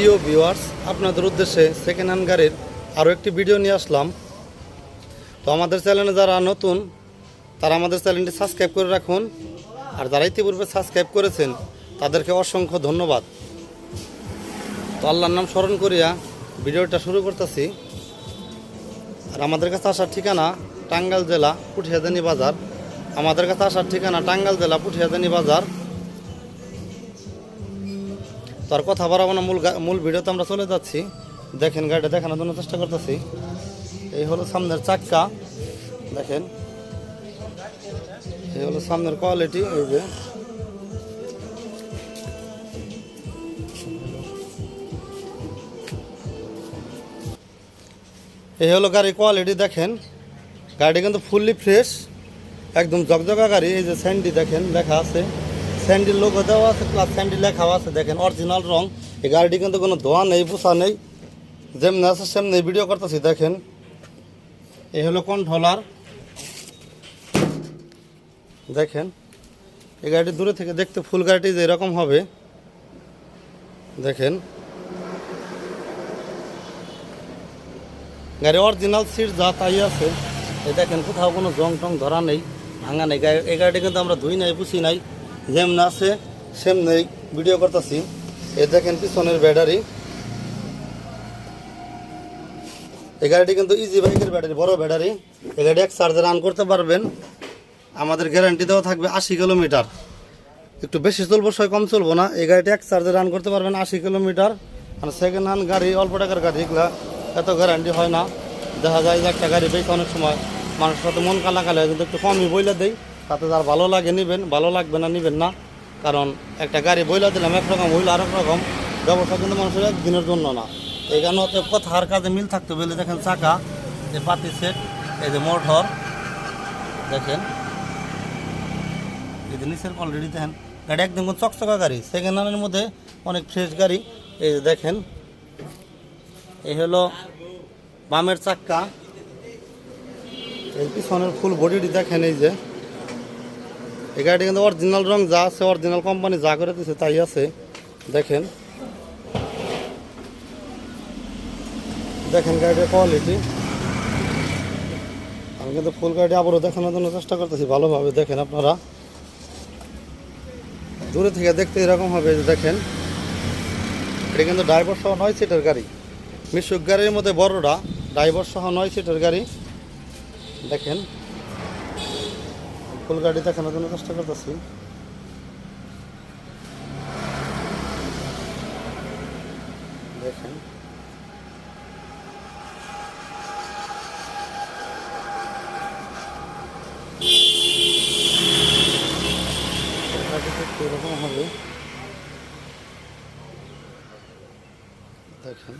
প্রিয় ভিউয়ার্স আপনাদের উদ্দেশ্যে সেকেন্ড হ্যান্ড গাড়ির আরও একটি ভিডিও নিয়ে আসলাম। তো আমাদের চ্যানেলে যারা নতুন, তারা আমাদের চ্যানেলটি সাবস্ক্রাইব করে রাখুন। আর যারা ইতিপূর্বে সাবস্ক্রাইব করেছেন, তাদেরকে অসংখ্য ধন্যবাদ। তো আল্লাহর নাম স্মরণ করিয়া ভিডিওটা শুরু করতেছি। আর আমাদের কাছে আসার ঠিকানা টাঙ্গাইল জেলা পুঠিয়াদানি বাজার। আমাদের কাছে আসার ঠিকানা টাঙ্গাইল জেলা পুঠিয়াদানি বাজার। তো আর কথা বাড়াবো না, মূল মূল ভিডিওতে আমরা চলে যাচ্ছি। দেখেন গাড়িটা দেখানোর জন্য চেষ্টা করতেছি। এই হলো সামনের চাক্কা। দেখেন। এই হলো সামনের কোয়ালিটি এই যে। এই হলো গাড়ির কোয়ালিটি দেখেন। গাড়ি কিন্তু ফুললি ফ্রেশ একদম জকজকা গাড়ি, এই যে স্যান্ডি দেখেন, লেখা আছে। স্যান্ডির লোগো দেওয়া আছে প্লাস স্যান্ডি লেখাও আছে। দেখেন অরিজিনাল রং। এই গাড়িটি কিন্তু কোনো ধোয়া নেই, পোষা নেই। যেমনি আছে, সেমনি ভিডিও করতেছি, দেখেন। এই হলো কোন কন্ট্রোলার দেখেন, এই গাড়িটি দূরে থেকে দেখতে ফুল গাড়িটি যে এরকম হবে। দেখেন। গাড়ি অরিজিনাল সিট যা তাই আছে। এই দেখেন, কোথাও কোনো জং টং ধরা নেই, ভাঙা নেই। এই গাড়িটি কিন্তু আমরা ধুই নাই, পুষি নাই। যেমন আছে, সেম নেই। ভিডিও করতেছি। এই দেখেন পিছনের ব্যাটারি। এই গাড়িটি কিন্তু ইজি বাইকের ব্যাটারি, বড় ব্যাটারি। এই গাড়ি এক চার্জে রান করতে পারবেন। আমাদের গ্যারান্টি দেওয়া থাকবে আশি কিলোমিটার একটু বেশি চলবো সয় কম চলবো না। এই গাড়িটি এক চার্জে রান করতে পারবেন আশি কিলোমিটার আর সেকেন্ড হ্যান্ড গাড়ি, অল্প টাকার গাড়ি, এগুলা এত গ্যারান্টি হয় না। দেখা যায় যে একটা গাড়ি বেশি অনেক সময় মানুষের সাথে মন কালাকালি কিন্তু একটু কমই বইলে দেই। তাতে যার ভালো লাগে নেবেন, ভালো লাগবে না নেবেন না। কারণ একটা গাড়ি বইলা দিলাম একরকম হইলে আরেক রকম। ব্যবসা কিন্তু মানুষের একদিনের জন্য না। কারণে অতএব কথার কাজে মিল থাকতে বলে দেখেন চাকা, এই পাতি সেট, এই যে মোটর, দেখেন। এই যে নিচের অলরেডি দেখেন, গাড়ি একদম চকচকা গাড়ি সেকেন্ড হ্যান্ডের মধ্যে অনেক ফ্রেশ গাড়ি। এই যে দেখেন, এই হলো বামের চাক্কা। এই পিছনের ফুল বডিটি দেখেন এই যে। এই গাড়িটি কিন্তু অরিজিনাল রং যা আছে অরিজিনাল কোম্পানি যা করে দিচ্ছে তাই আছে। দেখেন। দেখেন গাড়িটার কোয়ালিটি আমি কিন্তু ফুল গাড়ি আবারও দেখানোর জন্য চেষ্টা করতেছি ভালোভাবে। দেখেন আপনারা। দূরে থেকে দেখতে এরকম হবে দেখেন। এটা কিন্তু ড্রাইভার সহ নয় সিটের গাড়ি। মিশুক গাড়ির মধ্যে বড়টা ড্রাইভার সহ নয় সিটের গাড়ি। দেখেন। ফুল গাড়ি দেখানোর জন্য চেষ্টা করতেছি। দেখেন। এরকম হবে? দেখেন।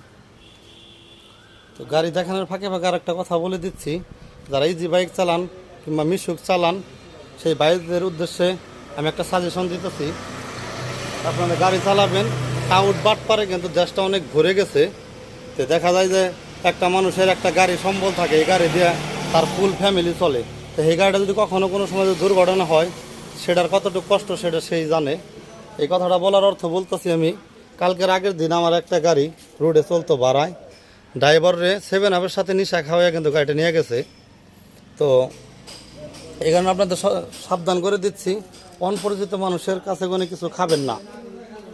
তো গাড়ি দেখানোর ফাঁকে ফাঁকে আর একটা কথা বলে দিচ্ছি। যারা ইজি বাইক চালান কিংবা মিশুক চালান সেই বাইকদের উদ্দেশ্যে আমি একটা সাজেশন দিতেছি। আপনারা গাড়ি চালাবেন টাউট বাট পারে কিন্তু দেশটা অনেক ঘুরে গেছে। তো দেখা যায় যে একটা মানুষের একটা গাড়ি সম্বল থাকে, এই গাড়ি দিয়ে তার ফুল ফ্যামিলি চলে। তো এই গাড়িটা যদি কখনও কোনো সময় দুর্ঘটনা হয়, সেটার কতটুকু কষ্ট সেটা সেই জানে। এই কথাটা বলার অর্থ বলতেছি আমি, কালকের আগের দিন আমার একটা গাড়ি রোডে চলতো বাড়ায় ড্রাইভারে সেভেন আপের সাথে নিশা খাওয়াইয়া কিন্তু গাড়িটা নিয়ে গেছে। তো কারণে আপনাদের সাবধান করে দিচ্ছি। অনপরিচিত মানুষের কাছে কোনো কিছু খাবেন না।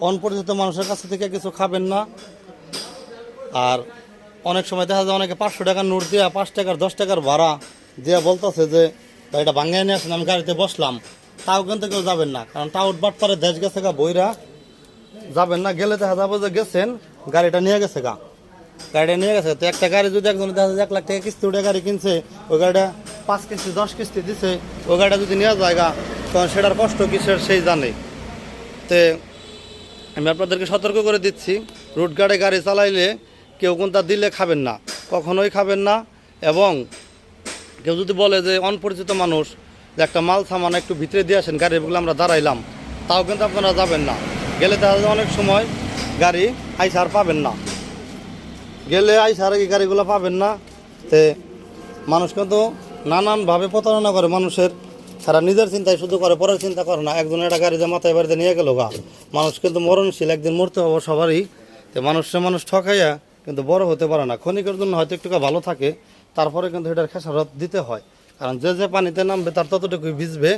অনপরিচিত মানুষের কাছে থেকে কিছু খাবেন না। আর অনেক সময় দেখা যায় অনেকে পাঁচশো টাকার নোট দিয়া, পাঁচ টাকার, দশ টাকার ভাড়া দিয়া বলতেছে যে এটা ভাঙ্গাই নিয়ে আসেন, আমি গাড়িতে বসলাম। তাও কিন্তু কেউ যাবেন না। কারণ তাও বাট পরে দেশ গেছে গা, বইরা যাবেন না। গেলে দেখা যাব যে গেছেন, গাড়িটা নিয়ে গেছে গা। গাড়িটা নিয়ে গেছে। তো একটা গাড়ি যদি একজন দেখা যায় এক লাখ টাকা কিস্তি উঠে গাড়ি কিনছে, ওই গাড়িটা পাঁচ কিস্তি দশ কিস্তি দিছে ওই গাড়িটা যদি নেওয়া যায় গা, তখন সেটার কষ্ট কিসের সেই জানে। তে আমি আপনাদেরকে সতর্ক করে দিচ্ছি রুট গাড়ে গাড়ি চালাইলে কেউ কোনটা দিলে খাবেন না কখনোই খাবেন না এবং কেউ যদি বলে যে অনপরিচিত মানুষ যে একটা মাল সামান একটু ভিতরে দিয়ে আসেন গাড়িগুলো আমরা দাঁড়াইলাম তাও কিন্তু আপনারা যাবেন না। গেলে দেখা যায় অনেক সময় গাড়ি আইসা আর পাবেন না। গেলে আইসা আর এই গাড়িগুলো পাবেন না তে মানুষ কিন্তু নানানভাবে প্রতারণা করে মানুষের। সারা নিজের চিন্তায় শুধু করে, পরের চিন্তা করে না। একজন একটা গাড়ি যে মাথায় বাড়িতে নিয়ে গেল গা। মানুষ কিন্তু মরণশীল, একদিন মরতে হবে সবারই। তো মানুষে মানুষ ঠকাইয়া কিন্তু বড় হতে পারে না। ক্ষণিকের জন্য হয়তো একটু ভালো থাকে, তারপরে কিন্তু এটার খেসারত দিতে হয়। কারণ যে যে পানিতে নামবে, তার ততটুকুই ভিজবে।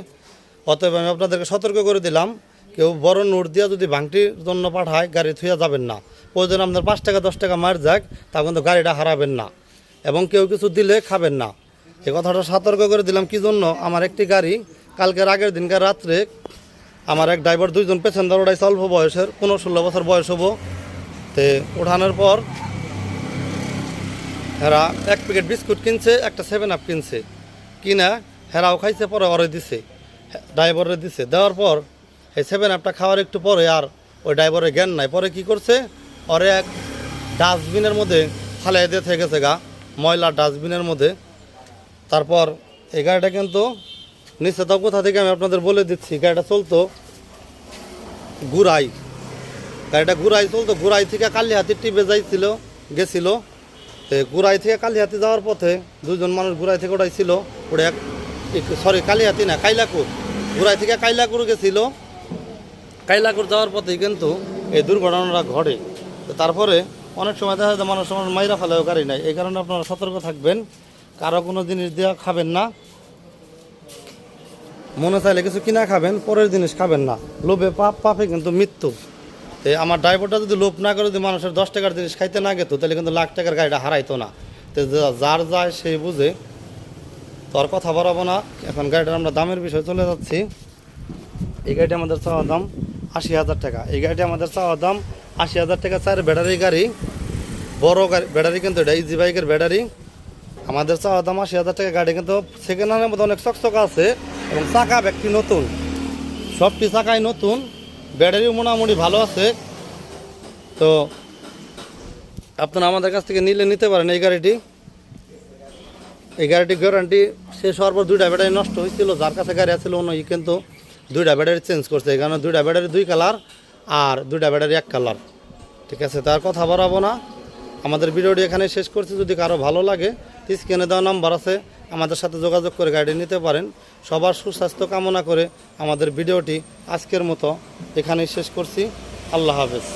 অতএব আমি আপনাদেরকে সতর্ক করে দিলাম, কেউ বড় নোট দিয়ে যদি ভাঙটির জন্য পাঠায়, গাড়ি থুয়া যাবেন না। প্রয়োজন আপনার পাঁচ টাকা, দশ টাকা মার যাক তা কিন্তু গাড়িটা হারাবেন না। এবং কেউ কিছু দিলে খাবেন না। এ কথাটা সতর্ক করে দিলাম। কি জন্য? আমার একটি গাড়ি, কালকের আগের দিনকার রাত্রে আমার এক ড্রাইভার দুইজন পেছনদার ওটাই অল্প বয়সের, পনেরো ষোলো বছর বয়স হব। তে ওঠানোর পর হেরা এক প্যাকেট বিস্কুট কিনছে, একটা সেভেন আপ কিনছে। কিনা হেরাও খাইছে, পরে ওরে দিছে ড্রাইভারে দিছে। দেওয়ার পর এই সেভেন আপটা খাওয়ার একটু পরে আর ওই ড্রাইভারের জ্ঞান নাই। পরে কি করছে? ওরে এক ডাস্টবিনের মধ্যে ফালাই দিয়ে থেকে গেছে গা ময়লা ডাস্টবিনের মধ্যে। তারপর এই গাড়িটা কিন্তু নিচে তো কোথা থেকে আমি আপনাদের বলে দিচ্ছি, গাড়িটা চলতো গুড়াই। গাড়িটা গুড়াই চলতো, গুড়াই থেকে কালিহাতি টিপে যাইছিল, গেছিল। তো গুড়াই থেকে কালিহাতি যাওয়ার পথে দুজন মানুষ গুড়াই থেকে ওটাইছিল ওটা এক সরি, কালিহাতি না, কাইলাকুর। গুড়াই থেকে কাইলাকুর গেছিল। কাইলাকুর যাওয়ার পথে কিন্তু এই দুর্ঘটনাটা ঘটে। তারপরে অনেক সময় দেখা যায় মানুষ মানুষ মাইরা ফেলেও গাড়ি নাই। এই কারণে আপনারা সতর্ক থাকবেন। কারও কোনো জিনিস দেওয়া খাবেন না। মনে চাইলে কিছু কিনা খাবেন, পরের জিনিস খাবেন না। লোভে পাপ, পাপে কিন্তু মৃত্যু। তো আমার ড্রাইভারটা যদি লোভ না করে যদি মানুষের দশ টাকার জিনিস খাইতে না গেত, তাহলে কিন্তু লাখ টাকার গাড়িটা হারাইতো না। তো যার যায় সেই বুঝে। তোর কথা বাড়াবো না। এখন গাড়িটার আমরা দামের বিষয়ে চলে যাচ্ছি। এই গাড়িটা আমাদের চাওয়া দাম আশি হাজার টাকা। এই গাড়িটা আমাদের চাওয়া দাম আশি হাজার টাকা চার ব্যাটারি গাড়ি। বড় গাড়ি ব্যাটারি কিন্তু এটা ইজি বাইকের ব্যাটারি। আমাদের চাওয়া দাম আশি হাজার টাকা গাড়ি, কিন্তু সেকেন্ড হ্যান্ডের মধ্যে অনেক চকচকা আছে এবং চাকা ব্যক্তি নতুন। সবটি চাকাই নতুন, ব্যাটারিও মোটামুটি ভালো আছে। তো আপনারা আমাদের কাছ থেকে নিলে নিতে পারেন এই গাড়িটি। এই গাড়িটি গ্যারান্টি শেষ হওয়ার পর দুইটা ব্যাটারি নষ্ট হয়েছিল, যার কাছে গাড়ি আছিল অন্য কিন্তু দুইটা ব্যাটারি চেঞ্জ করছে, এই কারণে দুইটা ব্যাটারি দুই কালার আর দুইটা ব্যাটারি এক কালার ঠিক আছে তার কথা বাড়াবো না। আমাদের ভিডিওটি এখানে শেষ করছি, যদি কারও ভালো লাগে স্ক্রিনে দেওয়া নাম্বার আছে, আমাদের সাথে যোগাযোগ করে গাড়ি নিতে পারেন। সবার সুস্বাস্থ্য কামনা করে আমাদের ভিডিওটি আজকের মতো এখানেই শেষ করছি। আল্লাহ হাফেজ।